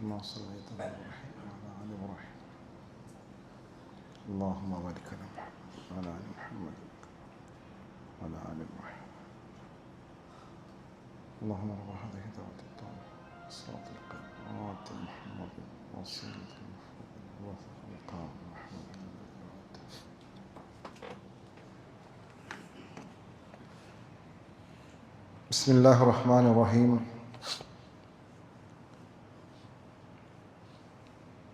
كما صليت على إبراهيم وعلى ال إبراهيم اللهم بارك على محمد وعلى ال محمد وعلى آل إبراهيم. اللهم رب هذه الدعوه التامه الصلاه القائمه وعد محمد وصيلة المفروض وثق مقام محمد بسم الله الرحمن الرحيم.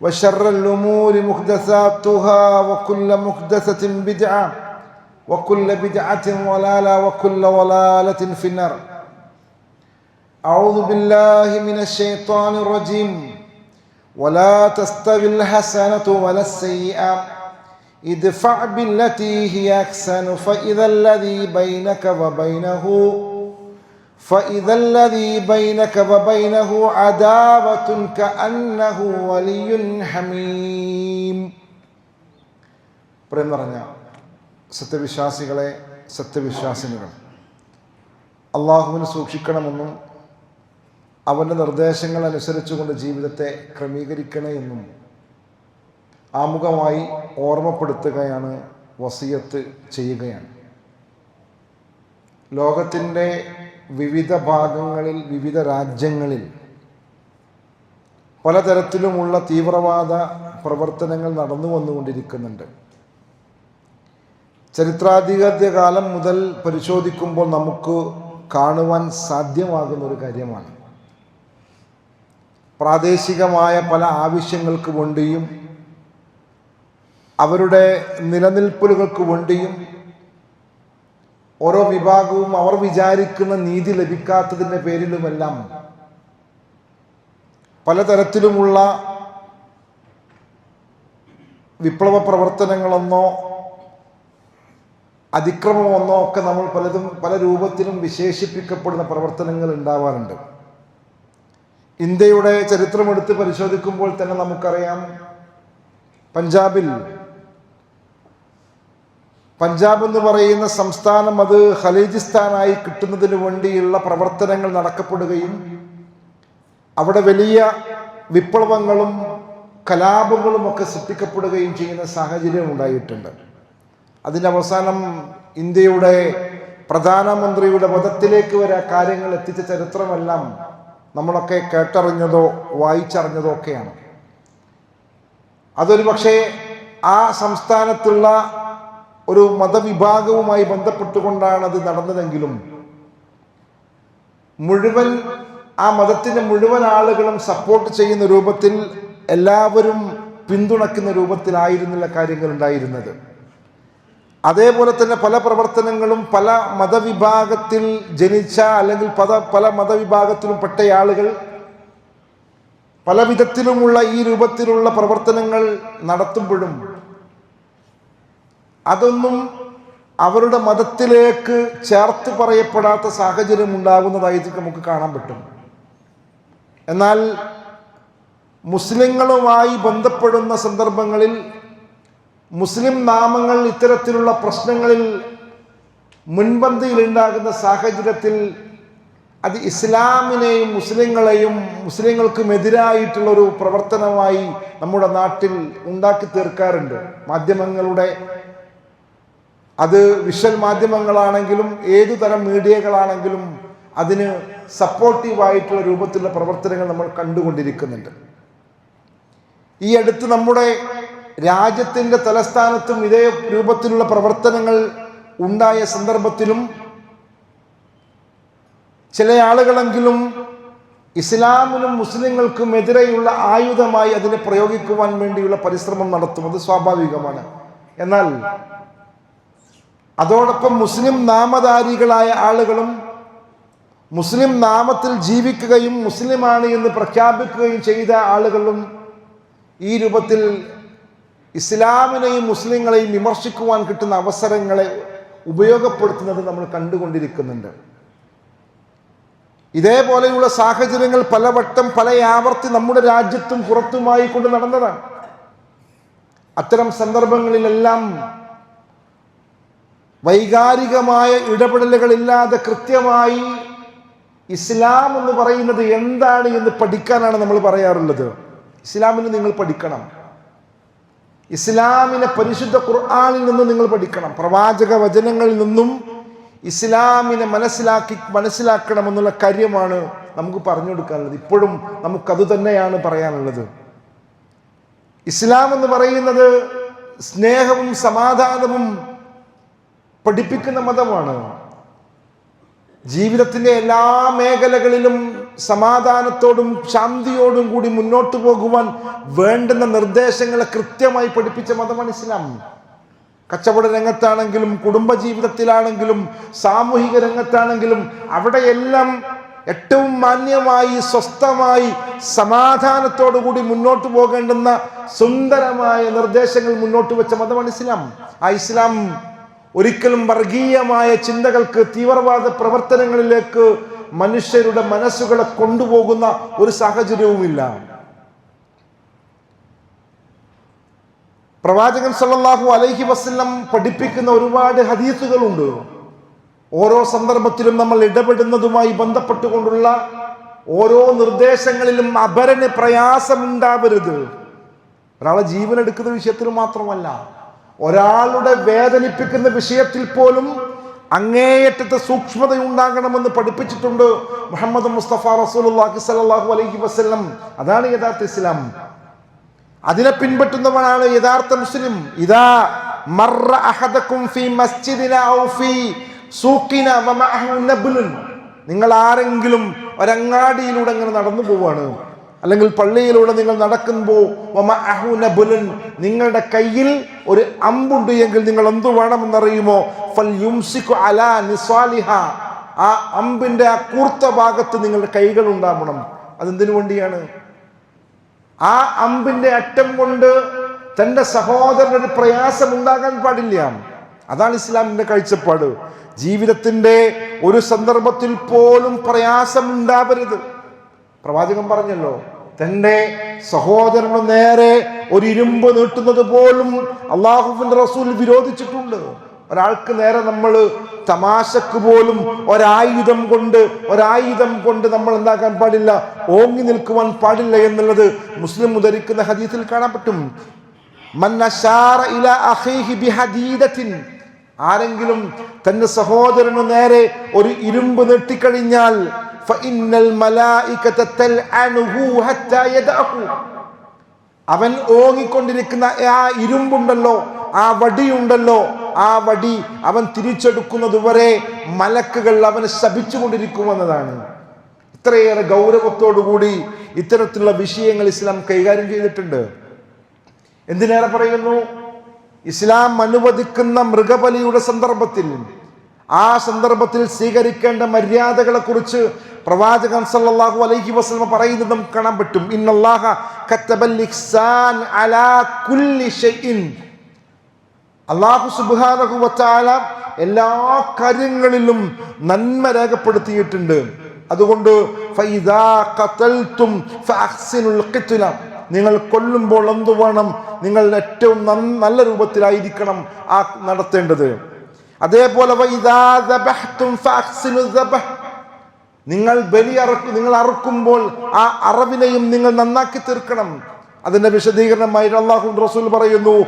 وشر الأمور محدثاتها وكل محدثة بدعة وكل بدعة ضلالة وكل ضلالة في النار. أعوذ بالله من الشيطان الرجيم. ولا تستوي الحسنة ولا السيئة. ادفع بالتي هي أحسن فإذا الذي بينك وبينه فإذا الذي بينك وبينه عداوة كأنه ولي حميم പ്രേം നിറഞ്ഞ സത്യവിശ്വാസികളെ സത്യവിശ്വാസിനികൾ അള്ളാഹുവിനെ സൂക്ഷിക്കണമെന്നും അവൻ്റെ നിർദ്ദേശങ്ങൾ അനുസരിച്ചുകൊണ്ട് ജീവിതത്തെ ക്രമീകരിക്കണേ എന്നും ആമുഖമായി ഓർമ്മപ്പെടുത്തുകയാണ് വസിയത്ത് ചെയ്യുകയാണ് ലോകത്തിൻ്റെ വിവിധ ഭാഗങ്ങളിൽ വിവിധ രാജ്യങ്ങളിൽ പലതരത്തിലുമുള്ള തീവ്രവാദ പ്രവർത്തനങ്ങൾ നടന്നു വന്നുകൊണ്ടിരിക്കുന്നുണ്ട്. ചരിത്രാധികാദ്യ കാലം മുതൽ പരിശോധിക്കുമ്പോൾ നമുക്ക് കാണുവാൻ സാധ്യമാകുന്ന ഒരു കാര്യമാണ്. പ്രാദേശികമായ പല ആവശ്യങ്ങൾക്ക് വേണ്ടിയും അവരുടെ നിലനിൽപ്പുകൾക്ക് വേണ്ടിയും ഓരോ വിഭാഗവും അവർ വിചാരിക്കുന്ന നീതി ലഭിക്കാത്തതിന്റെ പേരിലുമെല്ലാം പലതരത്തിലുമുള്ള വിപ്ലവ പ്രവർത്തനങ്ങളെന്നോ അതിക്രമമെന്നോ ഒക്കെ നമ്മൾ പലതും പല രൂപത്തിലും വിശേഷിപ്പിക്കപ്പെടുന്ന പ്രവർത്തനങ്ങൾ ഉണ്ടാവാറുണ്ട്. ഇന്ത്യയുടെ ചരിത്രമെടുത്ത് പരിശോധിക്കുമ്പോൾ തന്നെ നമുക്കറിയാം പഞ്ചാബിൽ പഞ്ചാബ് എന്ന് പറയുന്ന സംസ്ഥാനം അത് ഖലീജിസ്ഥാനായി കിട്ടുന്നതിന് വേണ്ടിയുള്ള പ്രവർത്തനങ്ങൾ നടക്കപ്പെടുകയും അവിടെ വലിയ വിപ്ലവങ്ങളും കലാപങ്ങളും ഒക്കെ സൃഷ്ടിക്കപ്പെടുകയും ചെയ്യുന്ന സാഹചര്യം ഉണ്ടായിട്ടുണ്ട്. അതിന്റെ അവസാനം ഇന്ത്യയുടെ പ്രധാനമന്ത്രിയുടെ വധത്തിലേക്ക് വരെ കാര്യങ്ങൾ എത്തിച്ച ചരിത്രമെല്ലാം നമ്മളൊക്കെ കേട്ടറിഞ്ഞതോ വായിച്ചറിഞ്ഞതോ ഒക്കെയാണ്. അതൊരു പക്ഷേ ആ സംസ്ഥാനത്തുള്ള ഒരു മതവിഭാഗവുമായി ബന്ധപ്പെട്ടുകൊണ്ടാണ് അത് നടന്നതെങ്കിലും മുഴുവൻ ആ മതത്തിന്റെ മുഴുവൻ ആളുകളും സപ്പോർട്ട് ചെയ്യുന്ന രൂപത്തിൽ എല്ലാവരും പിന്തുണയ്ക്കുന്ന രൂപത്തിലായിരുന്നില്ല കാര്യങ്ങൾ ഉണ്ടായിരുന്നത്. അതേപോലെ തന്നെ പല പ്രവർത്തനങ്ങളും പല മതവിഭാഗത്തിൽ ജനിച്ച അല്ലെങ്കിൽ പല പല മതവിഭാഗത്തിലും പെട്ട ആളുകൾ പല വിധത്തിലുമുള്ള ഈ രൂപത്തിലുള്ള പ്രവർത്തനങ്ങൾ നടത്തുമ്പോഴും അതൊന്നും അവരുടെ മതത്തിലേക്ക് ചേർത്ത് പറയപ്പെടാത്ത സാഹചര്യം ഉണ്ടാകുന്നതായിട്ട് നമുക്ക് കാണാൻ പറ്റും. എന്നാൽ മുസ്ലിങ്ങളുമായി ബന്ധപ്പെടുന്ന സന്ദർഭങ്ങളിൽ മുസ്ലിം നാമങ്ങൾ ഇത്തരത്തിലുള്ള പ്രശ്നങ്ങളിൽ മുൻപന്തിയിൽ ഉണ്ടാകുന്ന സാഹചര്യത്തിൽ അത് ഇസ്ലാമിനെയും മുസ്ലിങ്ങളെയും മുസ്ലിങ്ങൾക്കുമെതിരായിട്ടുള്ളൊരു പ്രവർത്തനമായി നമ്മുടെ നാട്ടിൽ ഉണ്ടാക്കി തീർക്കാറുണ്ട്. മാധ്യമങ്ങളുടെ അത് വിഷ്വൽ മാധ്യമങ്ങളാണെങ്കിലും ഏതു തരം മീഡിയകളാണെങ്കിലും അതിന് സപ്പോർട്ടീവായിട്ടുള്ള രൂപത്തിലുള്ള പ്രവർത്തനങ്ങൾ നമ്മൾ കണ്ടുകൊണ്ടിരിക്കുന്നുണ്ട്. ഈ അടുത്ത് നമ്മുടെ രാജ്യത്തിന്റെ തലസ്ഥാനത്തും ഇതേ രൂപത്തിലുള്ള പ്രവർത്തനങ്ങൾ ഉണ്ടായ സന്ദർഭത്തിലും ചില ആളുകളെങ്കിലും ഇസ്ലാമിനും മുസ്ലിങ്ങൾക്കും എതിരെയുള്ള ആയുധമായി അതിനെ പ്രയോഗിക്കുവാൻ വേണ്ടിയുള്ള പരിശ്രമം നടത്തും അത് സ്വാഭാവികമാണ്. എന്നാൽ അതോടൊപ്പം മുസ്ലിം നാമധാരികളായ ആളുകളും മുസ്ലിം നാമത്തിൽ ജീവിക്കുകയും മുസ്ലിമാണ് എന്ന് പ്രഖ്യാപിക്കുകയും ചെയ്ത ആളുകളും ഈ രൂപത്തിൽ ഇസ്ലാമിനെയും മുസ്ലിങ്ങളെയും വിമർശിക്കുവാൻ കിട്ടുന്ന അവസരങ്ങളെ ഉപയോഗപ്പെടുത്തുന്നത് നമ്മൾ കണ്ടുകൊണ്ടിരിക്കുന്നുണ്ട്. ഇതേപോലെയുള്ള സാഹചര്യങ്ങൾ പലവട്ടം പല ആവർത്തി നമ്മുടെ രാജ്യത്തും പുറത്തുമായി കൊണ്ട് നടന്നതാണ്. അത്തരം സന്ദർഭങ്ങളിലെല്ലാം വൈകാരികമായ ഇടപെടലുകളില്ലാതെ കൃത്യമായി ഇസ്ലാം എന്ന് പറയുന്നത് എന്താണ് എന്ന് പഠിക്കാനാണ് നമ്മൾ പറയാറുള്ളത്. ഇസ്ലാമിന് നിങ്ങൾ പഠിക്കണം. ഇസ്ലാമിനെ പരിശുദ്ധ ഖുർആാനിൽ നിന്ന് നിങ്ങൾ പഠിക്കണം. പ്രവാചക വചനങ്ങളിൽ നിന്നും ഇസ്ലാമിനെ മനസ്സിലാക്കി മനസ്സിലാക്കണം എന്നുള്ള കാര്യമാണ് നമുക്ക് പറഞ്ഞു കൊടുക്കാനുള്ളത്. ഇപ്പോഴും നമുക്കത് തന്നെയാണ് പറയാനുള്ളത്. ഇസ്ലാം എന്ന് പറയുന്നത് സ്നേഹവും സമാധാനവും പഠിപ്പിക്കുന്ന മതമാണ്. ജീവിതത്തിന്റെ എല്ലാ മേഖലകളിലും സമാധാനത്തോടും ശാന്തിയോടും കൂടി മുന്നോട്ട് പോകുവാൻ വേണ്ടുന്ന നിർദ്ദേശങ്ങളെ കൃത്യമായി പഠിപ്പിച്ച മതമാണ് ഇസ്ലാം. കച്ചവട രംഗത്താണെങ്കിലും കുടുംബജീവിതത്തിലാണെങ്കിലും സാമൂഹിക രംഗത്താണെങ്കിലും അവിടെയെല്ലാം ഏറ്റവും മാന്യമായി സ്വസ്ഥമായി സമാധാനത്തോടു കൂടി മുന്നോട്ട് പോകേണ്ടുന്ന സുന്ദരമായ നിർദ്ദേശങ്ങൾ മുന്നോട്ട് വെച്ച മതമാണ് ഇസ്ലാം. ആ ഇസ്ലാം ഒരിക്കലും വർഗീയമായ ചിന്തകൾക്ക് തീവ്രവാദ പ്രവർത്തനങ്ങളിലേക്ക് മനുഷ്യരുടെ മനസ്സുകളെ കൊണ്ടുപോകുന്ന ഒരു സാഹചര്യവുമില്ല. പ്രവാചകൻ സല്ലാഹു അലൈഹി വസല്ലം പഠിപ്പിക്കുന്ന ഒരുപാട് ഹദീസുകളുണ്ട്. ഓരോ സന്ദർഭത്തിലും നമ്മൾ ഇടപെടുന്നതുമായി ബന്ധപ്പെട്ടുകൊണ്ടുള്ള ഓരോ നിർദ്ദേശങ്ങളിലും അപരന് പ്രയാസമുണ്ടാവരുത്. ഒരാളെ ജീവൻ എടുക്കുന്ന വിഷയത്തിൽ മാത്രമല്ല ഒരാളുടെ വേദനിപ്പിക്കുന്ന വിഷയത്തിൽ പോലും അങ്ങേയറ്റത്തെ സൂക്ഷ്മത ഉണ്ടാകണമെന്ന് പഠിപ്പിച്ചിട്ടുണ്ട് മുഹമ്മദ് മുസ്തഫ റസൂലുള്ളാഹി സല്ലല്ലാഹു അലൈഹി വസല്ലം. അതാണ് യഥാർത്ഥ ഇസ്ലാം. അതിനെ പിൻപറ്റുന്നവനാണ് യഥാർത്ഥ മുസ്ലിം. ഇതാ മറ അഹദക്കും ഫീ ഔ ഫീ നിങ്ങൾ ആരെങ്കിലും ഒരങ്ങാടിയിലൂടെ അങ്ങനെ നടന്നു പോവാണ്. അല്ലെങ്കിൽ പള്ളിയിലൂടെ നിങ്ങൾ നടക്കുമ്പോൾ നിങ്ങളുടെ കയ്യിൽ ഒരു അമ്പുണ്ട് എങ്കിൽ നിങ്ങൾ എന്തു വേണമെന്നറിയുമോ? ആ അമ്പിന്റെ ആ കൂർത്ത ഭാഗത്ത് നിങ്ങളുടെ കൈകൾ ഉണ്ടാവണം. അതെന്തിനു വേണ്ടിയാണ്? ആ അമ്പിന്റെ അറ്റം കൊണ്ട് തന്റെ സഹോദരന് ഒരു പ്രയാസം ഉണ്ടാകാൻ പാടില്ല. അതാണ് ഇസ്ലാമിന്റെ കാഴ്ചപ്പാട്. ജീവിതത്തിന്റെ ഒരു സന്ദർഭത്തിൽ പോലും പ്രയാസം ഉണ്ടാവരുത്. പ്രവാചകൻ പറഞ്ഞല്ലോ തന്റെ സഹോദരന് നേരെ ഒരു ഇരുമ്പ് നീട്ടുന്നത് പോലും അള്ളാഹുവിന്റെ റസൂൽ വിരോധിച്ചിട്ടുണ്ട്. ഒരാൾക്ക് നേരെ നമ്മൾ തമാശക്ക് പോലും ഒരായുധം കൊണ്ട് ഒരായുധം കൊണ്ട് നമ്മൾ എന്താക്കാൻ പാടില്ല ഓങ്ങി നിൽക്കുവാൻ പാടില്ല എന്നുള്ളത് മുസ്ലിം ഉദ്ധരിക്കുന്ന ഹദീസിൽ കാണാൻ പറ്റും. ആരെങ്കിലും തന്റെ സഹോദരനു നേരെ ഒരു ഇരുമ്പ് നീട്ടിക്കഴിഞ്ഞാൽ ഫഇന്നൽ മലായികത തൽഅനുഹു ഹത്താ യദഅഹു അവൻ ഓങ്ങിക്കൊണ്ടിരിക്കുന്ന ആ ഇരുമ്പുണ്ടല്ലോ ആ വടിയുണ്ടല്ലോ ആ വടി അവൻ തിരിച്ചെടുക്കുന്നതുവരെ മലക്കുകൾ അവനെ ശപിച്ചുകൊണ്ടിരിക്കുമെന്നതാണ്. ഇത്രയേറെ ഗൗരവത്തോടുകൂടി ഇത്തരത്തിലുള്ള വിഷയങ്ങൾ ഇസ്ലാം കൈകാര്യം ചെയ്തിട്ടുണ്ട്. എന്തിനേറെ പറയുന്നു? ഇസ്ലാം അനുവദിക്കുന്ന മൃഗബലിയുടെ സന്ദർഭത്തിൽ ആ സന്ദർഭത്തിൽ സ്വീകരിക്കേണ്ട മര്യാദകളെ കുറിച്ച് പ്രവാചകൻ സല്ലല്ലാഹു അലൈഹി വസല്ലം പറയുന്നത് നമുക്ക് കാണാൻ പറ്റും. ഇന്നല്ലാഹ കത്തബൽ ഇഹ്സാൻ അലാ കുല്ലി ഷൈഇൻ. അള്ളാഹു സുബ്ഹാനഹു വതആല എല്ലാ കാര്യങ്ങളിലും നന്മ രേഖപ്പെടുത്തിയിട്ടുണ്ട്. അതുകൊണ്ട് ഫൈദാ ഖതൽതും നിങ്ങൾ കൊല്ലുമ്പോൾ എന്തു വേണം നിങ്ങൾ ഏറ്റവും നല്ല രൂപത്തിലായിരിക്കണം ആ നടത്തേണ്ടത്. അതേപോലെ. നിങ്ങൾ ബലി അറക്കും നിങ്ങൾ അറുക്കുമ്പോൾ ആ അറവിനെയും നിങ്ങൾ നന്നാക്കി തീർക്കണം. അതിന്റെ വിശദീകരണമായി അള്ളാഹു റസൂൽ പറയുന്നു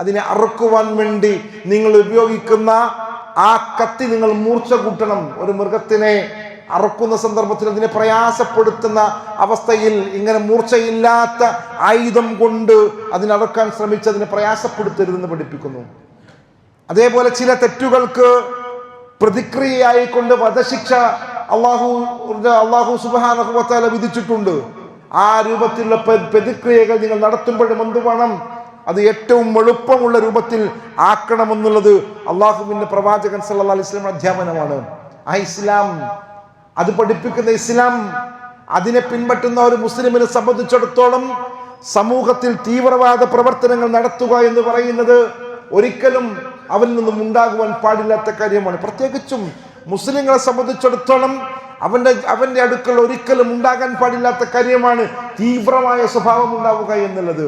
അതിനെ അറുക്കുവാൻ വേണ്ടി നിങ്ങൾ ഉപയോഗിക്കുന്ന ആ കത്തി നിങ്ങൾ മൂർച്ച കൂട്ടണം. ഒരു മൃഗത്തിനെ അറുക്കുന്ന സന്ദർഭത്തിൽ അതിനെ പ്രയാസപ്പെടുത്തുന്ന അവസ്ഥയിൽ ഇങ്ങനെ മൂർച്ചയില്ലാത്ത ആയുധം കൊണ്ട് അതിനറക്കാൻ ശ്രമിച്ച് അതിനെ പ്രയാസപ്പെടുത്തരുതെന്ന് പഠിപ്പിക്കുന്നു. അതേപോലെ ചില തെറ്റുകൾക്ക് പ്രതിക്രിയയായി കൊണ്ട് വധശിക്ഷ അള്ളാഹു അള്ളാഹു സുബാനഹുബത്താല വിധിച്ചിട്ടുണ്ട്. ആ രൂപത്തിലുള്ള പ്രതിക്രിയകൾ നിങ്ങൾ നടത്തുമ്പോഴും എന്ത് വേണം? അത് ഏറ്റവും എളുപ്പമുള്ള രൂപത്തിൽ ആക്കണമെന്നുള്ളത് അള്ളാഹുവിന്റെ പ്രവാചകൻ സല്ലാ അലൈഹി അധ്യാപനമാണ്. ആ ഇസ്ലാം അത് പഠിപ്പിക്കുന്ന ഇസ്ലാം അതിനെ പിൻപറ്റുന്ന ഒരു മുസ്ലിമിനെ സംബന്ധിച്ചിടത്തോളം സമൂഹത്തിൽ തീവ്രവാദ പ്രവർത്തനങ്ങൾ നടത്തുക എന്ന് പറയുന്നത് ഒരിക്കലും അവരിൽ നിന്നും ഉണ്ടാകുവാൻ പാടില്ലാത്ത കാര്യമാണ്. പ്രത്യേകിച്ചും മുസ്ലിങ്ങളെ സംബന്ധിച്ചിടത്തോളം അവന്റെ അവന്റെ അടുക്കൽ ഒരിക്കലും ഉണ്ടാകാൻ പാടില്ലാത്ത കാര്യമാണ് തീവ്രമായ സ്വഭാവം ഉണ്ടാവുക എന്നുള്ളത്.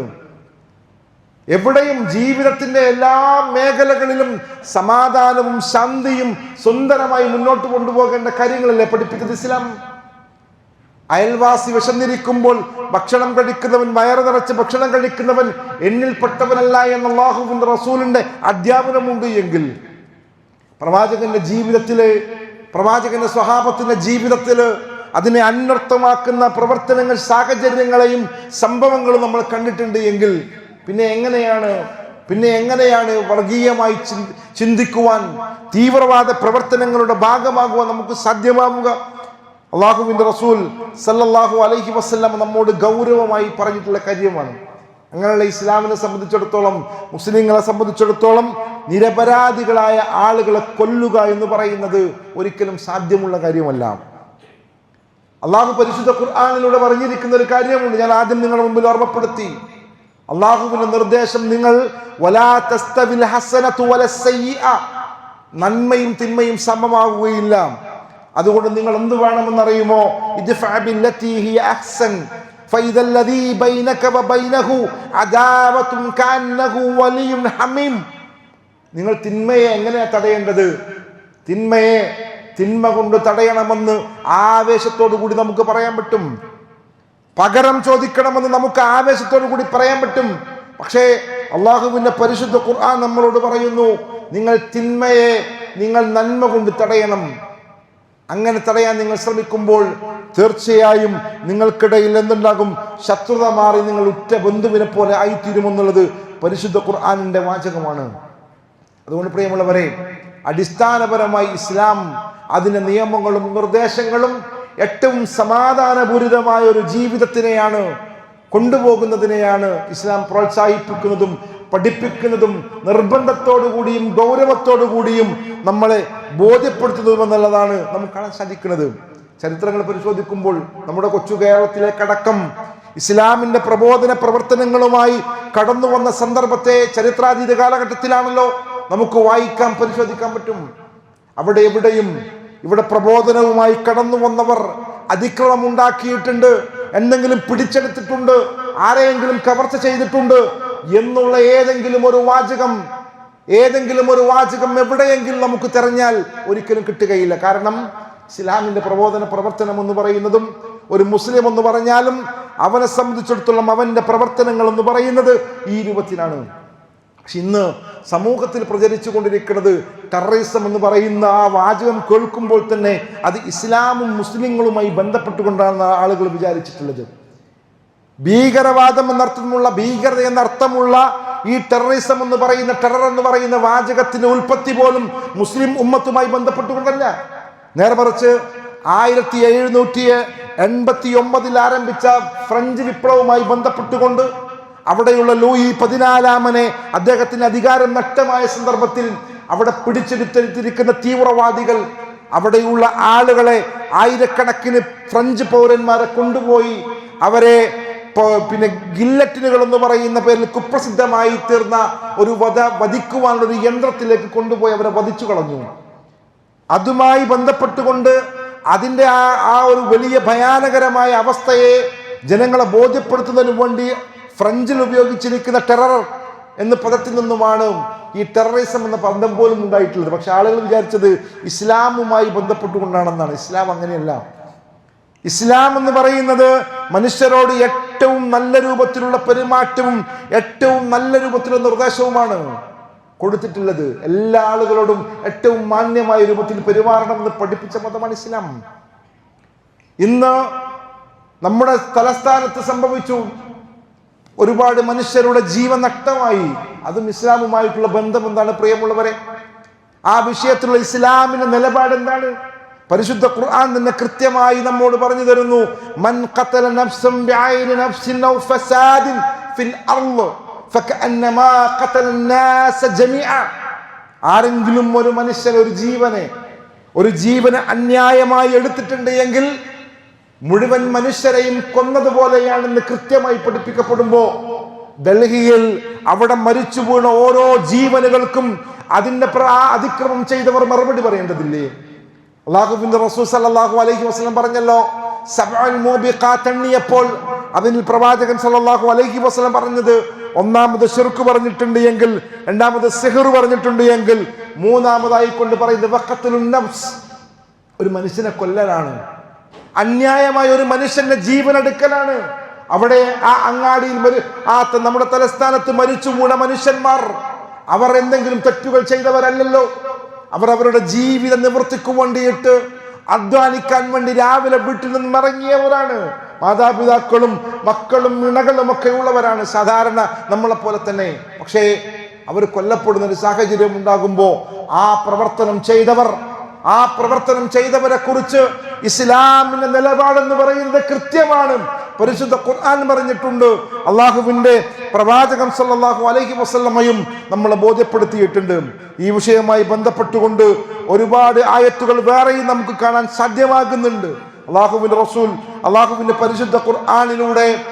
എവിടെയും ജീവിതത്തിന്റെ എല്ലാ മേഖലകളിലും സമാധാനവും ശാന്തിയും സുന്ദരമായി മുന്നോട്ട് കൊണ്ടുപോകേണ്ട കാര്യങ്ങളല്ലേ പഠിപ്പിക്കുന്നത് ഇസ്ലാം? അയൽവാസി വിശന്നിരിക്കുമ്പോൾ ഭക്ഷണം കഴിക്കുന്നവൻ വയറ് നിറച്ച് ഭക്ഷണം കഴിക്കുന്നവൻ എന്നിൽപ്പെട്ടവനല്ല എന്ന അള്ളാഹുവിന്റെ റസൂലിന്റെ അധ്യാപനമുണ്ട് എങ്കിൽ പ്രവാചകന്റെ ജീവിതത്തിൽ പ്രവാചകന്റെ സ്വഭാവത്തിന്റെ ജീവിതത്തിൽ അതിനെ അന്വർത്ഥമാക്കുന്ന പ്രവർത്തനങ്ങൾ സാഹചര്യങ്ങളെയും സംഭവങ്ങളും നമ്മൾ കണ്ടിട്ടുണ്ട് എങ്കിൽ പിന്നെ എങ്ങനെയാണ് പിന്നെ എങ്ങനെയാണ് വർഗീയമായി ചിന്ത- ചിന്തിക്കുവാൻ തീവ്രവാദ പ്രവർത്തനങ്ങളുടെ ഭാഗമാകുവാൻ നമുക്ക് സാധ്യമാവുക? അള്ളാഹുവിന്റെ റസൂൽ സല്ലല്ലാഹു അലൈഹി വസല്ലം നമ്മോട് ഗൗരവമായി പറഞ്ഞിട്ടുള്ള കാര്യമാണ്. അങ്ങനെയുള്ള ഇസ്ലാമിനെ സംബന്ധിച്ചിടത്തോളം മുസ്ലിങ്ങളെ സംബന്ധിച്ചിടത്തോളം നിരപരാധികളായ ആളുകളെ കൊല്ലുക എന്ന് പറയുന്നത് ഒരിക്കലും സാധ്യമുള്ള കാര്യമല്ല. അള്ളാഹു പരിശുദ്ധ ഖുർആാനിലൂടെ പറഞ്ഞിരിക്കുന്ന ഒരു കാര്യമുണ്ട്. ഞാൻ ആദ്യം നിങ്ങളുടെ മുമ്പിൽ ഓർമ്മപ്പെടുത്തി. അള്ളാഹുവിന്റെ നിർദ്ദേശം നിങ്ങൾ നന്മയും തിന്മയും സമമാകുകയില്ല അതുകൊണ്ട് നിങ്ങൾ എന്ത് വേണമെന്നറിയുമോ? നിങ്ങൾ തിന്മയെ എങ്ങനെയാ തടയേണ്ടത്? തിന്മയെ തിന്മ കൊണ്ട് തടയണമെന്ന് ആവേശത്തോടു കൂടി നമുക്ക് പറയാൻ പറ്റും. പകരം ചോദിക്കണമെന്ന് നമുക്ക് ആവേശത്തോടു കൂടി പറയാൻ പറ്റും. പക്ഷേ അള്ളാഹുവിന്റെ പരിശുദ്ധ ഖുർആൻ നമ്മളോട് പറയുന്നു നിങ്ങൾ തിന്മയെ നിങ്ങൾ നന്മ കൊണ്ട് തടയണം. അങ്ങനെ തടയാൻ നിങ്ങൾ ശ്രമിക്കുമ്പോൾ തീർച്ചയായും നിങ്ങൾക്കിടയിൽ എന്തുണ്ടാകും? ശത്രുത മാറി നിങ്ങൾ ഉറ്റ ബന്ധുവിനെ പോലെ ആയിത്തീരുമെന്നുള്ളത് പരിശുദ്ധ ഖുർആാനിന്റെ വാചകമാണ്. അതുകൊണ്ട് പ്രിയമുള്ളവരെ അടിസ്ഥാനപരമായി ഇസ്ലാം അതിന്റെ നിയമങ്ങളും നിർദ്ദേശങ്ങളും ഏറ്റവും സമാധാനപൂരിതമായ ഒരു ജീവിതത്തിനെയാണ് കൊണ്ടുപോകുന്നതിനെയാണ് ഇസ്ലാം പ്രോത്സാഹിപ്പിക്കുന്നതും പഠിപ്പിക്കുന്നതും നിർബന്ധത്തോടുകൂടിയും ഗൗരവത്തോടുകൂടിയും നമ്മളെ ബോധ്യപ്പെടുത്തുന്നതും എന്നുള്ളതാണ് നമുക്ക് കാണാൻ സാധിക്കുന്നത്. ചരിത്രങ്ങൾ പരിശോധിക്കുമ്പോൾ നമ്മുടെ കൊച്ചു കേരളത്തിലേക്കടക്കം ഇസ്ലാമിന്റെ പ്രബോധന പ്രവർത്തനങ്ങളുമായി കടന്നു വന്ന സന്ദർഭത്തെ ചരിത്രാതീത കാലഘട്ടത്തിലാണല്ലോ നമുക്ക് വായിക്കാം പരിശോധിക്കാൻ പറ്റും. അവിടെ എവിടെയും ഇവിടെ പ്രബോധനവുമായി കടന്നു വന്നവർ അതിക്രമം ഉണ്ടാക്കിയിട്ടുണ്ട് എന്തെങ്കിലും പിടിച്ചെടുത്തിട്ടുണ്ട് ആരെയെങ്കിലും കവർച്ച ചെയ്തിട്ടുണ്ട് എന്നുള്ള ഏതെങ്കിലും ഒരു വാചകം ഏതെങ്കിലും ഒരു വാചകം എവിടെയെങ്കിലും നമുക്ക് തെരഞ്ഞാൽ ഒരിക്കലും കിട്ടുകയില്ല. കാരണം ഇസ്ലാമിന്റെ പ്രബോധന പ്രവർത്തനം എന്ന് പറയുന്നതും ഒരു മുസ്ലിം എന്ന് പറഞ്ഞാലും അവനെ സംബന്ധിച്ചിടത്തോളം അവന്റെ പ്രവർത്തനങ്ങൾ എന്ന് പറയുന്നത് ഈ രൂപത്തിലാണ് പക്ഷെ ഇന്ന് സമൂഹത്തിൽ പ്രചരിച്ചു കൊണ്ടിരിക്കുന്നത് ടെററിസം എന്ന് പറയുന്ന ആ വാചകം കേൾക്കുമ്പോൾ തന്നെ അത് ഇസ്ലാമും മുസ്ലിങ്ങളുമായി ബന്ധപ്പെട്ടുകൊണ്ടാണ് ആളുകൾ വിചാരിച്ചിട്ടുള്ളത്. ഭീകരവാദം എന്നർത്ഥമുള്ള ഭീകരത എന്നർത്ഥമുള്ള ഈ ടെററിസം എന്ന് പറയുന്ന ടെറർ എന്ന് പറയുന്ന വാചകത്തിന്റെ ഉൽപ്പത്തി പോലും മുസ്ലിം ഉമ്മത്തുമായി ബന്ധപ്പെട്ടുകൊണ്ടല്ല. നേരെ മറിച്ച് ആയിരത്തി എഴുന്നൂറ്റി എൺപത്തി ഒമ്പതിൽ ആരംഭിച്ച ഫ്രഞ്ച് വിപ്ലവവുമായി ബന്ധപ്പെട്ടുകൊണ്ട് അവിടെയുള്ള ലൂയി പതിനാലാമനെ അദ്ദേഹത്തിന് അധികാരം നഷ്ടമായ സന്ദർഭത്തിൽ അവിടെ പിടിച്ചെടുത്തിരിക്കുന്ന തീവ്രവാദികൾ അവിടെയുള്ള ആളുകളെ ആയിരക്കണക്കിന് ഫ്രഞ്ച് പൗരന്മാരെ കൊണ്ടുപോയി അവരെ പിന്നെ ഗില്ലറ്റിനുകൾ എന്ന് പറയുന്ന പേരിൽ കുപ്രസിദ്ധമായി തീർന്ന ഒരു വധ വധിക്കുവാനുള്ള ഒരു യന്ത്രത്തിലേക്ക് കൊണ്ടുപോയി അവരെ വധിച്ചു കളഞ്ഞു. അതുമായി ബന്ധപ്പെട്ടുകൊണ്ട് അതിന്റെ ആ ആ ഒരു വലിയ ഭയാനകരമായ അവസ്ഥയെ ജനങ്ങളെ ബോധ്യപ്പെടുത്തുന്നതിന് വേണ്ടി ഫ്രഞ്ചിൽ ഉപയോഗിച്ചിരിക്കുന്ന ടെറർ എന്ന പദത്തിൽ നിന്നുമാണ് ഈ ടെററിസം എന്ന പദം പോലും ഉണ്ടായിട്ടുള്ളത്. പക്ഷെ ആളുകൾ വിചാരിച്ചത് ഇസ്ലാമുമായി ബന്ധപ്പെട്ടുകൊണ്ടാണെന്നാണ്. ഇസ്ലാം അങ്ങനെയല്ല. ഇസ്ലാം എന്ന് പറയുന്നത് മനുഷ്യരോട് ഏറ്റവും നല്ല രൂപത്തിലുള്ള പെരുമാറ്റവും ഏറ്റവും നല്ല രൂപത്തിലുള്ള നിർദ്ദേശവുമാണ് കൊടുത്തിട്ടുള്ളത്. എല്ലാ ആളുകളോടും ഏറ്റവും മാന്യമായ രൂപത്തിൽ പെരുമാറണം എന്ന് പഠിപ്പിച്ച മതമാണ് ഇസ്ലാം. ഇന്ന് നമ്മുടെ തലസ്ഥാനത്ത് സംഭവിച്ചു ഒരുപാട് മനുഷ്യരുടെ ജീവൻ നഷ്ടമായി അതും ഇസ്ലാമുമായിട്ടുള്ള ബന്ധം എന്താണ് പ്രിയമുള്ളവരെ ആ വിഷയത്തിലുള്ള ഇസ്ലാമിന്റെ നിലപാട് എന്താണ് പരിശുദ്ധ ഖുർആൻ തന്നെ കൃത്യമായി നമ്മോട് പറഞ്ഞു തരുന്നു മൻ ഖതല നഫ്സൻ ബിഐനി നഫ്സിൻ ഔ ഫസാദിൻ ഫിൽ അർള് ഫകഅന്നമാ ഖതല الناس ജമീഅ ആരെങ്കിലും ഒരു മനുഷ്യൻ ഒരു ജീവനെ ഒരു ജീവനെ അന്യായമായി എടുത്തിട്ടുണ്ട് എങ്കിൽ മുഴുവൻ മനുഷ്യരെയും കൊന്നതുപോലെയാണെന്ന് കൃത്യമായി പഠിപ്പിക്കപ്പെടുമ്പോ ഡൽഹിയിൽ അവിടെ മരിച്ചു വീണ ഓരോ ജീവനുകൾക്കും അതിന്റെ അതിക്രമം ചെയ്തവർ മറുപടി പറയേണ്ടതില്ലേ? അള്ളാഹുബിന്റെ റസൂൽ അലൈഹി വസല്ലം പറഞ്ഞല്ലോ മൂബിഖാത്ത് എണ്ണിയപ്പോൾ അതിൽ പ്രവാചകൻ സല്ലല്ലാഹു അലൈഹി വസ്ലം പറഞ്ഞത് ഒന്നാമത് ഷിർക്ക് പറഞ്ഞിട്ടുണ്ട് എങ്കിൽ രണ്ടാമത് സിഹർ പറഞ്ഞിട്ടുണ്ട് എങ്കിൽ മൂന്നാമതായി കൊണ്ട് പറയുന്നത് ഒരു മനുഷ്യനെ കൊല്ലലാണ്. അന്യായമായ ഒരു മനുഷ്യന്റെ ജീവൻ എടുക്കലാണ് അവിടെ ആ അങ്ങാടിയിൽ ആ നമ്മുടെ തലസ്ഥാനത്ത് മരിച്ചു മൂണ മനുഷ്യന്മാർ. അവർ എന്തെങ്കിലും തെറ്റുകൾ ചെയ്തവരല്ലല്ലോ. അവർ അവരുടെ ജീവിത നിവൃത്തിക്ക് വേണ്ടിയിട്ട് അധ്വാനിക്കാൻ വേണ്ടി രാവിലെ വീട്ടിൽ നിന്ന് ഇറങ്ങിയവരാണ്. മാതാപിതാക്കളും മക്കളും ഇണകളും ഒക്കെ ഉള്ളവരാണ് സാധാരണ നമ്മളെ പോലെ തന്നെ. പക്ഷേ അവർ കൊല്ലപ്പെടുന്ന ഒരു സാഹചര്യം ഉണ്ടാകുമ്പോൾ ആ പ്രവർത്തനം ചെയ്തവർ ആ പ്രവർത്തനം ചെയ്തവരെ കുറിച്ച് ഇസ്ലാമിന്റെ നിലപാടെന്ന് പറയുന്നത് കൃത്യമാണ്. പരിശുദ്ധ ഖുർആൻ പറഞ്ഞിട്ടുണ്ട്. അള്ളാഹുവിന്റെ പ്രവാചകം സല്ലാഹു അലൈഹി വസല്ലമയും നമ്മളെ ബോധ്യപ്പെടുത്തിയിട്ടുണ്ട്. ഈ വിഷയവുമായി ബന്ധപ്പെട്ടുകൊണ്ട് ഒരുപാട് ആയത്തുകൾ വേറെയും നമുക്ക് കാണാൻ സാധ്യമാകുന്നുണ്ട്. അള്ളാഹുവിന്റെ റസൂൽ അള്ളാഹുവിന്റെ പരിശുദ്ധ ഖുർആാനിലൂടെ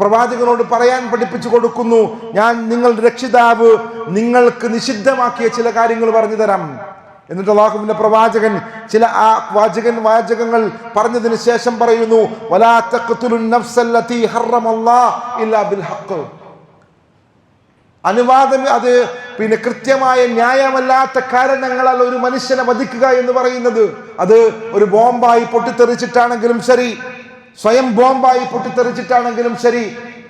പ്രവാചകനോട് പറയാൻ പഠിപ്പിച്ചു കൊടുക്കുന്നു ഞാൻ നിങ്ങളുടെ രക്ഷിതാവ് നിങ്ങൾക്ക് നിഷിദ്ധമാക്കിയ ചില കാര്യങ്ങൾ പറഞ്ഞു തരാം. എന്നിട്ട് അള്ളാഹുവിന്റെ പ്രവാചകൻ ചില ആ വാചകൻ വാചകങ്ങൾ പറഞ്ഞതിന് ശേഷം പറയുന്നു. അനുവാദം അത് പിന്നെ കൃത്യമായ ന്യായമല്ലാത്ത കാരണങ്ങളാൽ ഒരു മനുഷ്യനെ വധിക്കുക എന്ന് പറയുന്നത് അത് ഒരു ബോംബായി പൊട്ടിത്തെറിച്ചിട്ടാണെങ്കിലും ശരി സ്വയം ബോംബായി പൊട്ടിത്തെറിച്ചിട്ടാണെങ്കിലും ശരി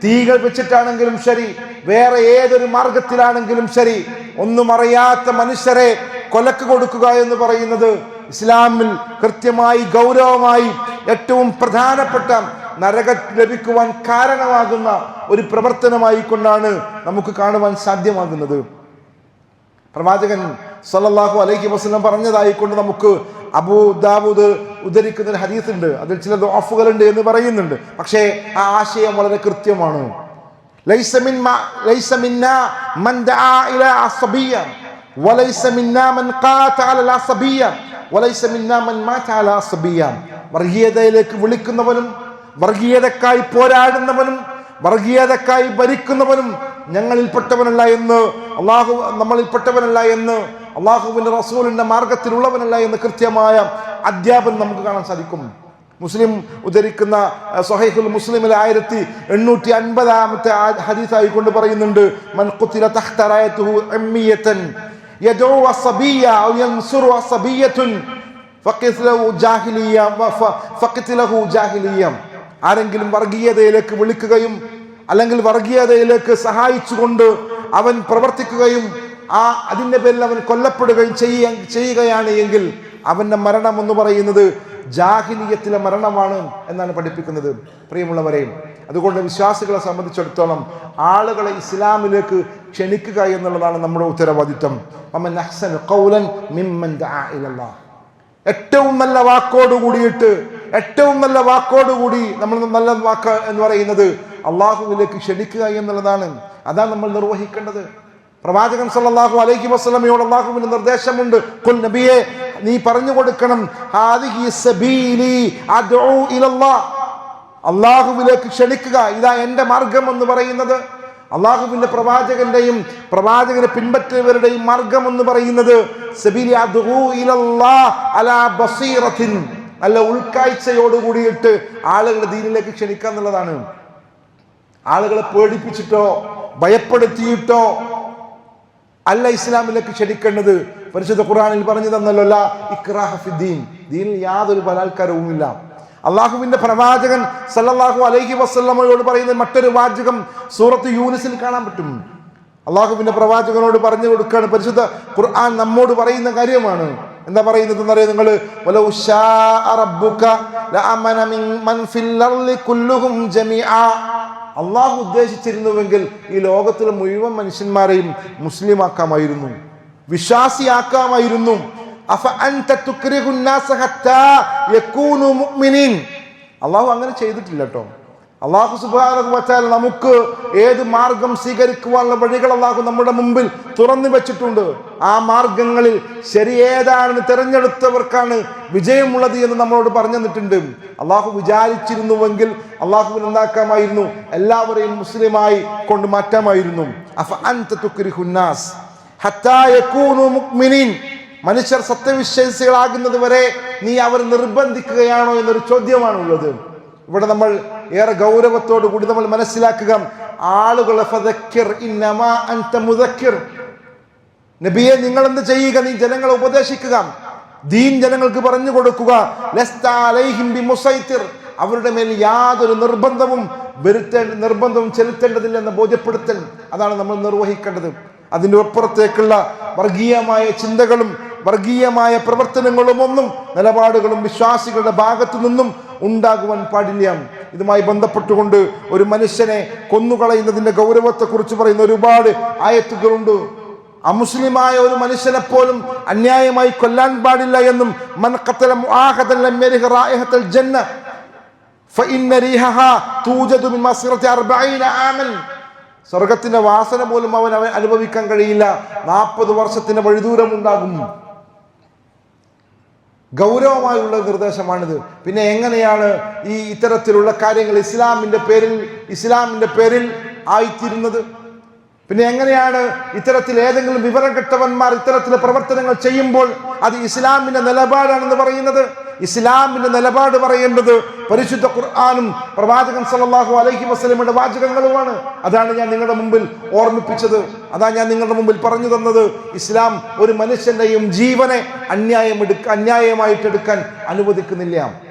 തീകൾ വെച്ചിട്ടാണെങ്കിലും ശരി വേറെ ഏതൊരു മാർഗത്തിലാണെങ്കിലും ശരി ഒന്നും അറിയാത്ത മനുഷ്യരെ കൊലക്ക് കൊടുക്കുക എന്ന് പറയുന്നത് ഇസ്ലാമിൽ കൃത്യമായി ഗൗരവമായി ഏറ്റവും പ്രധാനപ്പെട്ട നരക ലഭിക്കുവാൻ കാരണമാകുന്ന ഒരു പ്രവർത്തനമായി കൊണ്ടാണ് നമുക്ക് കാണുവാൻ സാധ്യമാകുന്നത്. പ്രവാചകൻ സല്ലാഹു അലൈഹി വസ്ലം പറഞ്ഞതായിക്കൊണ്ട് നമുക്ക് അബൂ ദാവൂദ് ഉദ്ധരിക്കുന്ന ഹദീസ് ഉണ്ട് അതിൽ ചില ദോഫുകളുണ്ട് എന്ന് പറയുന്നുണ്ട്. പക്ഷേ ആ ആശയം വളരെ കൃത്യമാണ്. ലൈസ മിൻ- ലൈസ മിന്നാ മൻ ഇലാ അസബിയ്യ വർഗീയതയിലേക്ക് വിളിക്കുന്നവനും വർഗീയതക്കായി പോരാടുന്നവനും വർഗീയതക്കായി ഭരിക്കുന്നവനും ഞങ്ങളിൽപ്പെട്ടവനല്ല എന്ന് അള്ളാഹു നമ്മളിൽപ്പെട്ടവനല്ല എന്ന് അള്ളാഹുവിന്റെ റസൂലിന്റെ മാർഗത്തിലുള്ളവനല്ല എന്ന് കൃത്യമായ അധ്യാപനം നമുക്ക് കാണാൻ സാധിക്കും. മുസ്ലിം ഉദ്ധരിക്കുന്ന സൊഹൈഖുൽ മുസ്ലിമിലെ ആയിരത്തി എണ്ണൂറ്റി അൻപതാമത്തെ ഹദീസായി കൊണ്ട് പറയുന്നുണ്ട് മൻ ഖുതില തഹ്ത റായത്തുഹു ഉമ്മിയതൻ أو ينصر ഫഖിത്ലഹു ജാഹിലിയ വ- ഫ- ഫഖിത്ലഹു ജാഹിലിയ ആരെങ്കിലും വർഗീയതയിലേക്ക് വിളിക്കുകയും അല്ലെങ്കിൽ വർഗീയതയിലേക്ക് സഹായിച്ചുകൊണ്ട് അവൻ പ്രവർത്തിക്കുകയും ആ അതിന്റെ പേരിൽ അവൻ കൊല്ലപ്പെടുകയും ചെയ്യ ചെയ്യുകയാണ് എങ്കിൽ അവന്റെ മരണം എന്ന് പറയുന്നത് ജാഹിലിയത്തിലെ മരണമാണ് എന്നാണ് പഠിപ്പിക്കുന്നത്. പ്രിയമുള്ളവരെയും അതുകൊണ്ട് വിശ്വാസികളെ സംബന്ധിച്ചിടത്തോളം ആളുകളെ ഇസ്ലാമിലേക്ക് ക്ഷണിക്കുക എന്നുള്ളതാണ് നമ്മുടെ ഉത്തരവാദിത്വം. മിമ്മൻ ഏറ്റവും നല്ല വാക്കോട് കൂടിയിട്ട് ഏറ്റവും നല്ല വാക്കോട് കൂടി നമ്മൾ നല്ല വാക്ക് എന്ന് പറയുന്നത് അള്ളാഹുവിലേക്ക് ക്ഷണിക്കുക എന്നുള്ളതാണ്. അതാണ് നമ്മൾ നിർവഹിക്കേണ്ടത്. പ്രവാചകൻ സല്ലാഹു അലൈഹി വസ്ലമയോട് അള്ളാഹുവിന് നിർദ്ദേശമുണ്ട്. കുൽ നബിയെ നീ പറഞ്ഞു കൊടുക്കണം. അള്ളാഹുവിലേക്ക് ക്ഷണിക്കുക. ഇതാ എന്റെ മാർഗം എന്ന് പറയുന്നത്. അള്ളാഹുവിന്റെ പ്രവാചകന്റെയും പ്രവാചകനെ പിൻപറ്റിയവരുടെയും മാർഗം എന്ന് പറയുന്നത് നല്ല ഉൾക്കാഴ്ചയോട് കൂടിയിട്ട് ആളുകളെ ദീനിലേക്ക് ക്ഷണിക്കുക എന്നുള്ളതാണ്. ആളുകളെ പേടിപ്പിച്ചിട്ടോ ഭയപ്പെടുത്തിയിട്ടോ അല്ല ഇസ്ലാമിലേക്ക് ക്ഷണിക്കേണ്ടത്. പരിശുദ്ധ ഖുർആനിൽ പറഞ്ഞു തന്നല്ലോ ഇക്രാഹഫിദ്ദീൻ ദീനിൽ യാതൊരു ബലാത്കാരവുമില്ല. അള്ളാഹുവിന്റെ പ്രവാചകൻ സല്ലാഹു അലൈഹി വസല്ലമയോട് പറയുന്ന മറ്റൊരു വാചകം സൂറത്ത് യൂനിസിൽ കാണാൻ പറ്റും. അള്ളാഹുവിന്റെ പ്രവാചകനോട് പറഞ്ഞു കൊടുക്കുകയാണ്. പരിശുദ്ധ ഖുർആൻ നമ്മോട് പറയുന്ന കാര്യമാണ്. എന്താ പറയുന്നത് നിങ്ങൾ അള്ളാഹു ഉദ്ദേശിച്ചിരുന്നുവെങ്കിൽ ഈ ലോകത്തിലെ മുഴുവൻ മനുഷ്യന്മാരെയും മുസ്ലിമാക്കാമായിരുന്നു. വിശ്വാസിയാക്കാമായിരുന്നു. അള്ളാഹു അങ്ങനെ ചെയ്തിട്ടില്ല കേട്ടോ. അള്ളാഹു സുബാനുവച്ചാൽ നമുക്ക് ഏത് മാർഗം സ്വീകരിക്കുവാനുള്ള വഴികൾ അള്ളാഹു നമ്മുടെ മുമ്പിൽ തുറന്നു വെച്ചിട്ടുണ്ട്. ആ മാർഗങ്ങളിൽ ശരിയേതാണെന്ന് തിരഞ്ഞെടുത്തവർക്കാണ് വിജയമുള്ളത് എന്ന് നമ്മളോട് പറഞ്ഞു തന്നിട്ടുണ്ട്. അള്ളാഹു വിചാരിച്ചിരുന്നുവെങ്കിൽ അള്ളാഹു എന്താക്കാമായിരുന്നു? എല്ലാവരെയും മുസ്ലിമായി കൊണ്ട് മാറ്റാമായിരുന്നു. അഫ് അൻ തുക്രി ഹുന്നാസ് മനുഷ്യർ സത്യവിശ്വാസികളാകുന്നത് വരെ നീ അവർ നിർബന്ധിക്കുകയാണോ എന്നൊരു ചോദ്യമാണുള്ളത്. ഇവിടെ നമ്മൾ ഏറെ ഗൗരവത്തോടു കൂടി നമ്മൾ മനസ്സിലാക്കുക ആളുകളെ നബിയെ നിങ്ങൾ എന്ത് ചെയ്യുക? നീ ജനങ്ങളെ ഉപദേശിക്കുക. ദീൻ ജനങ്ങൾക്ക് പറഞ്ഞു കൊടുക്കുക. അവരുടെ മേൽ യാതൊരു നിർബന്ധവും വരുത്തേ നിർബന്ധവും ചെലുത്തേണ്ടതില്ലെന്ന് ബോധ്യപ്പെടുത്തൽ. അതാണ് നമ്മൾ നിർവഹിക്കേണ്ടത്. അതിന്റെ അപ്പുറത്തേക്കുള്ള വർഗീയമായ ചിന്തകളും വർഗീയമായ പ്രവർത്തനങ്ങളും ഒന്നും നിലപാടുകളും വിശ്വാസികളുടെ ഭാഗത്തു നിന്നും ഉണ്ടാകുവാൻ പാടില്ല. ഇതുമായി ബന്ധപ്പെട്ടുകൊണ്ട് ഒരു മനുഷ്യനെ കൊന്നുകളയുന്നതിന്റെ ഗൗരവത്തെക്കുറിച്ച് പറയുന്ന ഒരുപാട് ആയത്തുകളുണ്ട്. അമുസ്ലിമായ ഒരു മനുഷ്യനെ പോലും അന്യായമായി കൊല്ലാൻ പാടില്ല എന്നും ജന്ന തൂജദു മിൻ മസ്റത്തി 40 ആമൻ സ്വർഗത്തിന്റെ വാസന പോലും അവൻ അവൻ അനുഭവിക്കാൻ കഴിയില്ല. നാൽപ്പത് വർഷത്തിന്റെ വഴിദൂരം ഉണ്ടാകും. ഗൗരവമായുള്ള നിർദ്ദേശമാണിത്. പിന്നെ എങ്ങനെയാണ് ഈ ഇത്തരത്തിലുള്ള കാര്യങ്ങൾ ഇസ്ലാമിന്റെ പേരിൽ ഇസ്ലാമിന്റെ പേരിൽ ആയിത്തീരുന്നത്? പിന്നെ എങ്ങനെയാണ് ഇത്തരത്തിൽ ഏതെങ്കിലും വിവരം കെട്ടവന്മാർ ഇത്തരത്തിലെ പ്രവർത്തനങ്ങൾ ചെയ്യുമ്പോൾ അത് ഇസ്ലാമിന്റെ നിലപാടാണെന്ന് പറയുന്നത്? ഇസ്ലാമിന്റെ നിലപാട് പറയേണ്ടത് പരിശുദ്ധ ഖുർആാനും പ്രവാചകൻ സല്ലല്ലാഹു അലൈഹി വസല്ലമയുടെ വാചകങ്ങളുമാണ്. അതാണ് ഞാൻ നിങ്ങളുടെ മുമ്പിൽ ഓർമ്മിപ്പിച്ചത്. അതാ ഞാൻ നിങ്ങളുടെ മുമ്പിൽ പറഞ്ഞു തന്നത്. ഇസ്ലാം ഒരു മനുഷ്യന്റെയും ജീവനെ അന്യായം എടുക്ക അന്യായമായിട്ട് എടുക്കാൻ അനുവദിക്കുന്നില്ല.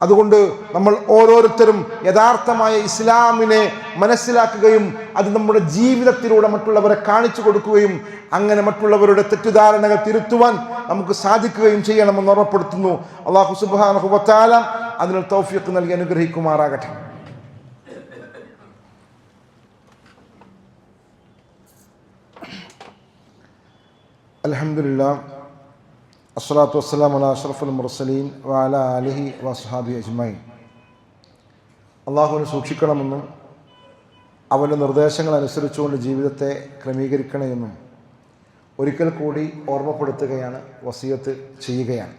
അതുകൊണ്ട് നമ്മൾ ഓരോരുത്തരും യഥാർത്ഥമായ ഇസ്ലാമിനെ മനസ്സിലാക്കുകയും അത് നമ്മുടെ ജീവിതത്തിലൂടെ മറ്റുള്ളവരെ കാണിച്ചു കൊടുക്കുകയും അങ്ങനെ മറ്റുള്ളവരുടെ തെറ്റിദ്ധാരണകൾ തിരുത്തുവാൻ നമുക്ക് സാധിക്കുകയും ചെയ്യണമെന്ന് ഉറപ്പെടുത്തുന്നു അള്ളാഹു സുബാനുഹുബത്താല അതിന് തൗഫീഖ് നൽകി അനുഗ്രഹിക്കുമാറാകട്ടെ. അലഹമില്ല അസ്സലാത്തു വസ്സലാം അല അഷ്റഫുൽ മുർസലീൻ വാല അലിഹി വസ്ഹാബി അജ്മൈൻ അള്ളാഹുവിനെ സൂക്ഷിക്കണമെന്നും അവന്റെ നിർദ്ദേശങ്ങൾ അനുസരിച്ചുകൊണ്ട് ജീവിതത്തെ ക്രമീകരിക്കണമെന്നും ഒരിക്കൽ കൂടി ഓർമ്മപ്പെടുത്തുകയാണ് വസീയത്ത് ചെയ്യുകയാണ്.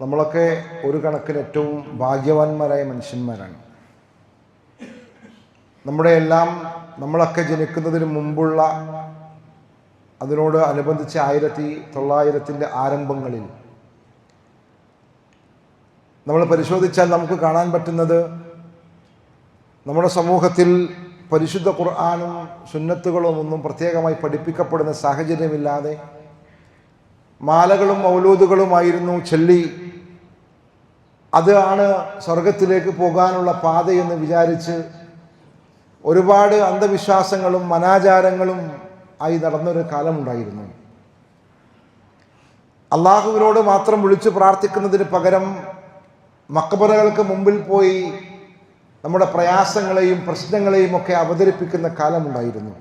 നമ്മളൊക്കെ ഒരു കണക്കിന് ഏറ്റവും ഭാഗ്യവാന്മാരായ മനുഷ്യന്മാരാണ്. നമ്മുടെ എല്ലാം നമ്മളൊക്കെ ജനിക്കുന്നതിന് മുമ്പുള്ള അതിനോട് അനുബന്ധിച്ച് ആയിരത്തി തൊള്ളായിരത്തിന്റെ ആരംഭങ്ങളിൽ. നമ്മൾ പരിശോധിച്ചാൽ നമുക്ക് കാണാൻ പറ്റുന്നത് നമ്മുടെ സമൂഹത്തിൽ പരിശുദ്ധ ഖുർആാനും സുന്നത്തുകളും ഒന്നും പ്രത്യേകമായി പഠിപ്പിക്കപ്പെടുന്ന സാഹചര്യമില്ലാതെ മാലകളും മൗലൂദുകളുമായിരുന്നു ചൊല്ലി. അതാണ് സ്വർഗത്തിലേക്ക് പോകാനുള്ള പാതയെന്ന് വിചാരിച്ച് ഒരുപാട് അന്ധവിശ്വാസങ്ങളും അനാചാരങ്ങളും ആയി നടന്നൊരു കാലമുണ്ടായിരുന്നു. അള്ളാഹുവിനോട് മാത്രം വിളിച്ചു പ്രാർത്ഥിക്കുന്നതിന് പകരം മക്കബറകൾക്ക് മുമ്പിൽ പോയി നമ്മുടെ പ്രയാസങ്ങളെയും പ്രശ്നങ്ങളെയും ഒക്കെ അവതരിപ്പിക്കുന്ന കാലമുണ്ടായിരുന്നു.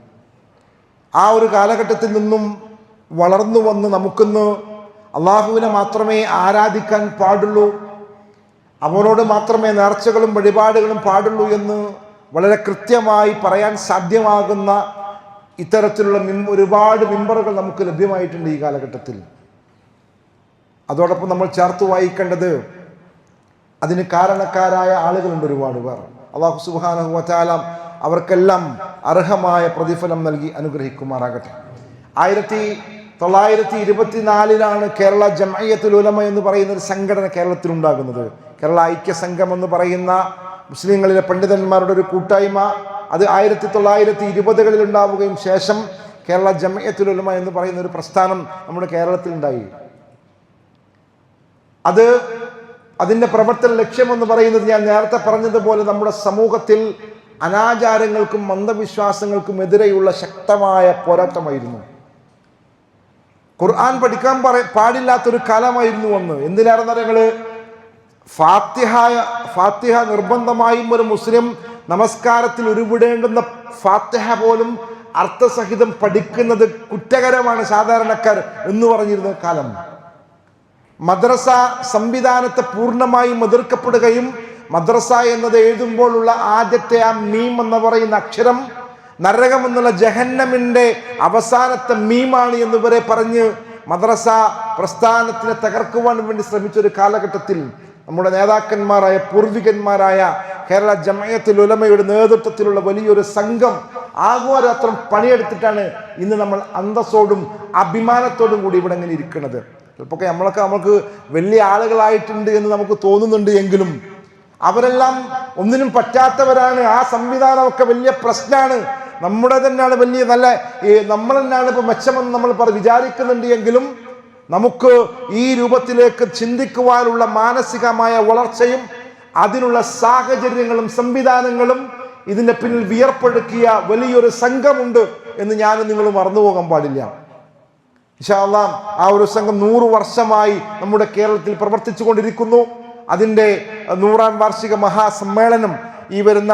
ആ ഒരു കാലഘട്ടത്തിൽ നിന്നും വളർന്നു വന്ന് നമുക്കിന്ന് അള്ളാഹുവിനെ മാത്രമേ ആരാധിക്കാൻ പാടുള്ളൂ അവനോട് മാത്രമേ നേർച്ചകളും വഴിപാടുകളും പാടുള്ളൂ എന്ന് വളരെ കൃത്യമായി പറയാൻ സാധ്യമാകുന്ന ഇത്തരത്തിലുള്ള മിം ഒരുപാട് മിമ്പറുകൾ നമുക്ക് ലഭ്യമായിട്ടുണ്ട് ഈ കാലഘട്ടത്തിൽ. അതോടൊപ്പം നമ്മൾ ചേർത്ത് വായിക്കേണ്ടത് അതിന് കാരണക്കാരായ ആളുകളുണ്ട് ഒരുപാട് പേർ. അള്ളാഹു സുബാനഹു വച്ചാലാം അവർക്കെല്ലാം അർഹമായ പ്രതിഫലം നൽകി അനുഗ്രഹിക്കുമാറാകട്ടെ. ആയിരത്തി തൊള്ളായിരത്തി ഇരുപത്തിനാലിലാണ് കേരള ജമയത്തുൽ ഉലമ എന്ന് പറയുന്ന ഒരു സംഘടന കേരളത്തിൽ ഉണ്ടാകുന്നത്. കേരള ഐക്യ സംഘം എന്ന് പറയുന്ന മുസ്ലിങ്ങളിലെ പണ്ഡിതന്മാരുടെ ഒരു കൂട്ടായ്മ അത് ആയിരത്തി തൊള്ളായിരത്തി ഇരുപതുകളിൽ ഉണ്ടാവുകയും ശേഷം കേരള ജമയത്തുലുലമ എന്ന് പറയുന്ന ഒരു പ്രസ്ഥാനം നമ്മുടെ കേരളത്തിൽ ഉണ്ടായി. അത് അതിന്റെ പ്രവർത്തന ലക്ഷ്യമെന്ന് പറയുന്നത് ഞാൻ നേരത്തെ പറഞ്ഞതുപോലെ നമ്മുടെ സമൂഹത്തിൽ അനാചാരങ്ങൾക്കും അന്ധവിശ്വാസങ്ങൾക്കും എതിരെയുള്ള ശക്തമായ പോരാട്ടമായിരുന്നു. ഖുർആൻ പഠിക്കാൻ പറ പാടില്ലാത്തൊരു കാലമായിരുന്നു അന്ന്. എന്തിനാണെന്ന് ഫാത്തിഹായ ഫാത്തിഹ ഫാത്തിഹ നിർബന്ധമായും ഒരു മുസ്ലിം നമസ്കാരത്തിൽ ഉരുവിടേണ്ടുന്ന ഫാത്തഹ പോലും അർത്ഥസഹിതം പഠിക്കുന്നത് കുറ്റകരമാണ് സാധാരണക്കാർ എന്ന് പറഞ്ഞിരുന്ന കാലം. മദ്രസ സംവിധാനത്തെ പൂർണമായും എതിർക്കപ്പെടുകയും മദ്രസ എന്നത് എഴുതുമ്പോഴുള്ള ആദ്യത്തെ ആ മീം എന്ന് പറയുന്ന അക്ഷരം നരകം എന്നുള്ള ജഹന്നമിന്റെ അവസാനത്തെ മീമാണ് എന്ന് വരെ പറഞ്ഞ് മദ്രസ പ്രസ്ഥാനത്തിനെ തകർക്കുവാൻ വേണ്ടി ശ്രമിച്ച ഒരു കാലഘട്ടത്തിൽ നമ്മുടെ നേതാക്കന്മാരായ പൂർവികന്മാരായ കേരള ജമയത്തിൽ ഉലമയുടെ നേതൃത്വത്തിലുള്ള വലിയൊരു സംഘം ആഘോരാത്രം പണിയെടുത്തിട്ടാണ് ഇന്ന് നമ്മൾ അന്തസ്സോടും അഭിമാനത്തോടും കൂടി ഇവിടെ ഇങ്ങനെ ഇരിക്കുന്നത്. ചിലപ്പോൾ നമ്മളൊക്കെ നമുക്ക് വലിയ ആളുകളായിട്ടുണ്ട് എന്ന് നമുക്ക് തോന്നുന്നുണ്ട് എങ്കിലും അവരെല്ലാം ഒന്നിനും പറ്റാത്തവരാണ്. ആ സംവിധാനമൊക്കെ വലിയ പ്രശ്നമാണ്. നമ്മുടെ തന്നെയാണ് വലിയ നല്ല ഈ നമ്മൾ തന്നെയാണ് ഇപ്പോൾ മെച്ചമെന്ന് നമ്മൾ വിചാരിക്കുന്നുണ്ട് എങ്കിലും നമുക്ക് ഈ രൂപത്തിലേക്ക് ചിന്തിക്കുവാനുള്ള മാനസികമായ വളർച്ചയും അതിനുള്ള സാഹചര്യങ്ങളും സംവിധാനങ്ങളും ഇതിന്റെ പിന്നിൽ വിയർപ്പെടുക്കിയ വലിയൊരു സംഘമുണ്ട് എന്ന് ഞാനും നിങ്ങൾ മറന്നു പോകാൻ പാടില്ല. ഇഷാല്ലാം ആ ഒരു സംഘം നൂറ് വർഷമായി നമ്മുടെ കേരളത്തിൽ പ്രവർത്തിച്ചു കൊണ്ടിരിക്കുന്നു അതിന്റെ നൂറാം വാർഷിക മഹാസമ്മേളനം ഈ വരുന്ന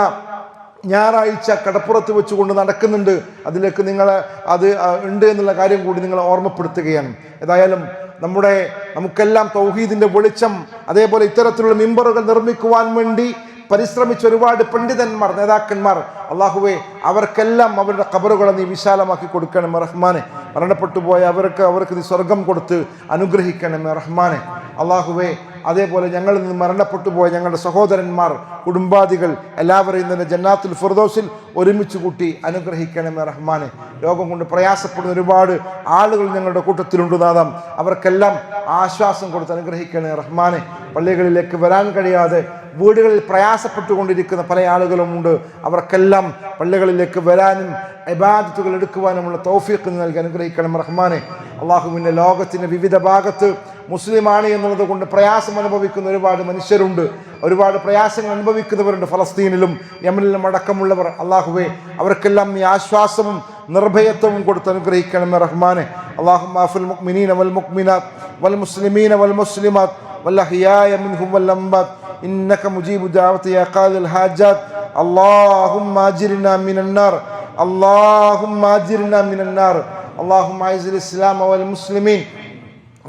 ഞായറാഴ്ച കടപ്പുറത്ത് വെച്ചുകൊണ്ട് നടക്കുന്നുണ്ട്. അതിലേക്ക് നിങ്ങൾ അത് ഉണ്ട് എന്നുള്ള കാര്യം കൂടി നിങ്ങൾ ഓർമ്മപ്പെടുത്തുകയാണ്. ഏതായാലും നമ്മുടെ നമുക്കെല്ലാം തൗഹീദിന്റെ വെളിച്ചം അതേപോലെ ഇത്തരത്തിലുള്ള മിമ്പറുകൾ നിർമ്മിക്കുവാൻ വേണ്ടി പരിശ്രമിച്ച ഒരുപാട് പണ്ഡിതന്മാർ നേതാക്കന്മാർ അള്ളാഹുവെ അവർക്കെല്ലാം അവരുടെ കബറുകളെ നീ വിശാലമാക്കി കൊടുക്കണം റഹ്മാനെ. മരണപ്പെട്ടു പോയ അവർക്ക് അവർക്ക് നീ സ്വർഗം കൊടുത്ത് അനുഗ്രഹിക്കണം റഹ്മാനെ. അള്ളാഹുവെ അതേപോലെ ഞങ്ങളിൽ നിന്ന് മരണപ്പെട്ടു പോയ ഞങ്ങളുടെ സഹോദരന്മാർ കുടുംബാദികൾ എല്ലാവരെയും തന്നെ ജന്നാത്തുൽ ഫിർദോസിൽ ഒരുമിച്ച് കൂട്ടി അനുഗ്രഹിക്കണം റഹ്മാനെ. ലോകം കൊണ്ട് പ്രയാസപ്പെടുന്ന ഒരുപാട് ആളുകൾ ഞങ്ങളുടെ കൂട്ടത്തിലുണ്ട് നാദാം. അവർക്കെല്ലാം ആശ്വാസം കൊടുത്ത് അനുഗ്രഹിക്കണേ റഹ്മാനെ. പള്ളികളിലേക്ക് വരാൻ കഴിയാതെ വീടുകളിൽ പ്രയാസപ്പെട്ടുകൊണ്ടിരിക്കുന്ന പല ആളുകളുമുണ്ട് അവർക്കെല്ലാം പള്ളികളിലേക്ക് വരാനും ഇബാദത്തുകൾ എടുക്കുവാനുമുള്ള തൗഫീഖ് നൽകി അനുഗ്രഹിക്കണം റഹ്മാനെ. അള്ളാഹുവിന്റെ ലോകത്തിന്റെ വിവിധ ഭാഗത്ത് മുസ്ലിമാണ് എന്നുള്ളത് കൊണ്ട് പ്രയാസം അനുഭവിക്കുന്ന ഒരുപാട് മനുഷ്യരുണ്ട്. ഒരുപാട് പ്രയാസങ്ങൾ അനുഭവിക്കുന്നവരുണ്ട് ഫലസ്തീനിലും യമനിലും അടക്കമുള്ളവർ. അള്ളാഹുവെ അവർക്കെല്ലാം ഈ ആശ്വാസവും നിർഭയത്വവും കൊടുത്ത് അനുഗ്രഹിക്കണം റഹ്മാനെ. അള്ളാഹു മാഫുൽ മുക്മിനീൻ വൽ മുക്മിനാത്ത് വൽ മുസ്ലിമീൻ വൽ മുസ്ലിമാത്ത് വല്ലഹിയായ മിൻഹും വല്ലംബാത്ത് إنك مجيب دعوة يا قاضي الحاجات اللهم أجرنا من النار اللهم أجرنا من النار اللهم أعز الإسلام والمسلمين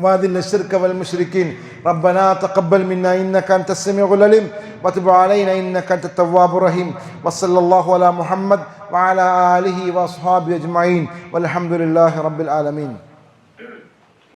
وأذل الشرك والمشركين ربنا تقبل منا إنك أنت السميع العليم وتب علينا إنك أنت التواب الرحيم وصلى الله على محمد وعلى آله وأصحابه أجمعين والحمد لله رب العالمين